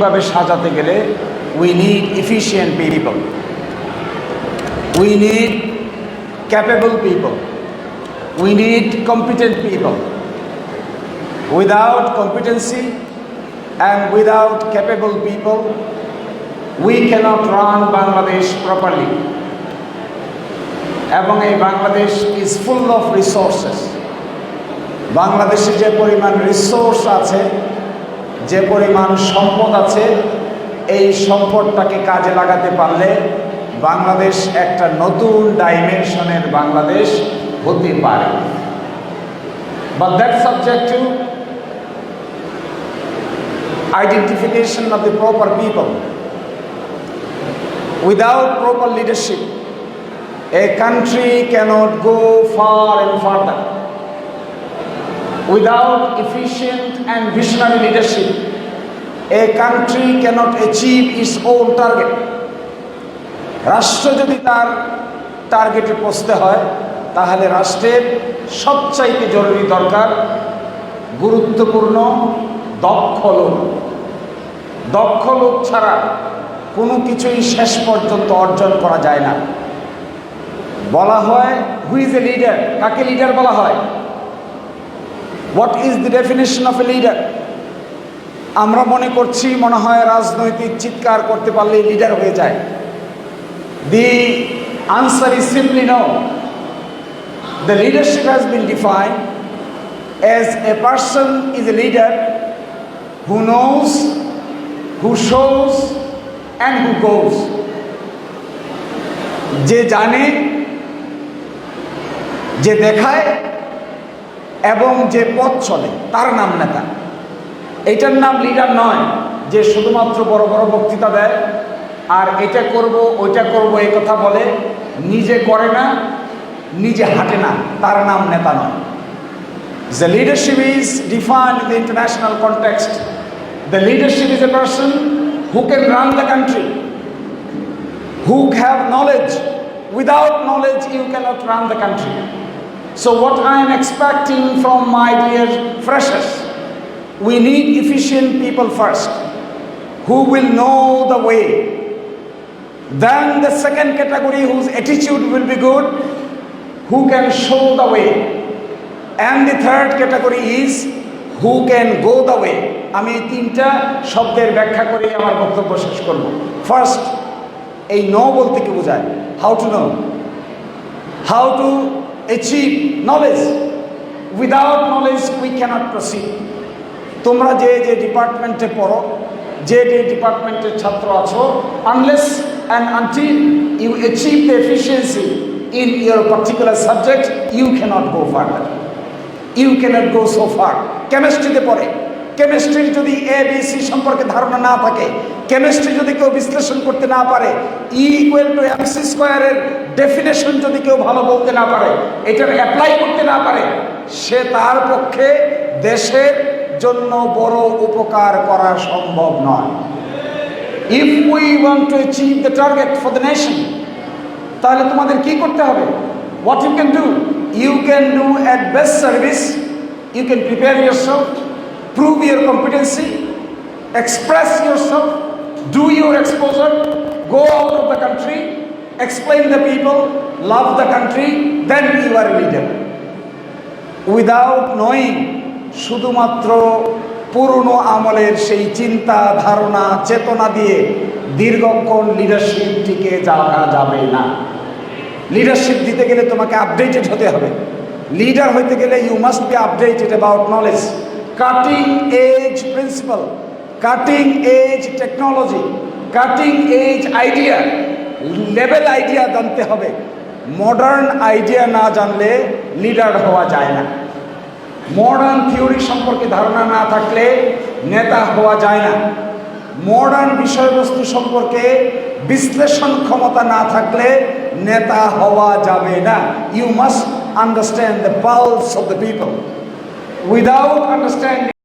ভাবে সাজাতে গেলে we need efficient people we need capable people we need competent people without competency and without capable people we cannot run Bangladesh properly এবং এই Bangladesh is full of resources বাংলাদেশে যে পরিমাণ resource আছে যে পরিমাণ সম্পদ আছে, এই সম্পদটাকে কাজে লাগাতে পারলে বাংলাদেশ একটা নতুন ডাইমেনশনের বাংলাদেশ হতে পারে। বা that subject to identification of the proper people without proper leadership a country cannot go far and further Without efficient and visionary leadership, a country cannot achieve its own target. রাষ্ট্র যদি তার টার্গেটে পৌঁছতে হয় তাহলে রাষ্ট্রের সবচাইতে জরুরি দরকার গুরুত্বপূর্ণ দক্ষ লোক। দক্ষ লোক ছাড়া কোনো কিছুই শেষ পর্যন্ত অর্জন করা যায় না। বলা হয় হু ইজ এ লিডার কাকে লিডার বলা হয়? What is the definition of a leader আমরা মনে করছি মনে হয় রাজনৈতিক চিৎকার করতে পারলে লিডার হয়ে যায়। The answer is simply no the leadership has been defined as a person is a leader who knows, who shows, and who goes. যে জানে যে দেখায় এবং যে পথ চলে, তার নাম নেতা। এটার নাম লিডার নয়, যে শুধুমাত্র বড় বড় বক্তৃতা দেয়, আর এটা করব, ওইটা করব এ কথা বলে, নিজে করে না, নিজে হাঁটে না, তার নাম নেতা নয়। The leadership is define the international context the leadership is a person who can run the country who have knowledge without knowledge you cannot run the country So what I am expecting from my dear freshers, we need efficient people first, who will know the way. Then the second category whose attitude will be good, who can show the way. And the third category is who can go the way. আমি তিনটা শব্দের ব্যাখ্যা করে আমার বক্তব্য শেষ করব first এই ন বলতে কি বোঝায় how to know how to achieve knowledge without knowledge we cannot proceed তোমরা যে যে ডিপার্টমেন্টে পড়ো, যে যে ডিপার্টমেন্টের ছাত্র আছো unless and until you achieve the efficiency in your particular subject you cannot go further you cannot go so far কেমিস্ট্রিতে পড়ে। কেমিস্ট্রির যদি এ বি সি সম্পর্কে ধারণা না থাকে, কেমিস্ট্রি যদি কেউ বিশ্লেষণ করতে না পারে E equal to M C স্কোয়ারের ডেফিনেশন যদি কেউ ভালো বলতে না পারে, এটার অ্যাপ্লাই করতে না পারে, সে তার পক্ষে দেশের জন্য বড় উপকার করা সম্ভব নয়। If we want to achieve the target for the nation তাহলে তোমাদের কি করতে হবে? What you can do you can can at best service you can can prepare yourself prove your competency express yourself do your exposure go out of the country explain the people love the country then you are a leader without knowing শুধুমাত্র পুরনো আমলের সেই চিন্তা ধারণা চেতনা দিয়ে দীর্ঘক্ষণ leadership টিকে যাওয়া যাবে না লিডারশিপ দিতে গেলে তোমাকে আপডেটেড হতে হবে লিডার হইতে গেলে you must be updated about knowledge cutting edge principle cutting edge technology cutting edge idea level idea জানতে হবে। মডার্ন আইডিয়া না জানলে লিডার হওয়া যায় না। মডার্ন থিওরি সম্পর্কে ধারণা না থাকলে নেতা হওয়া যায় না। মডার্ন বিষয়বস্তু সম্পর্কে বিশ্লেষণ ক্ষমতা না থাকলে নেতা হওয়া যাবে না। You must understand the pulse of the people without understanding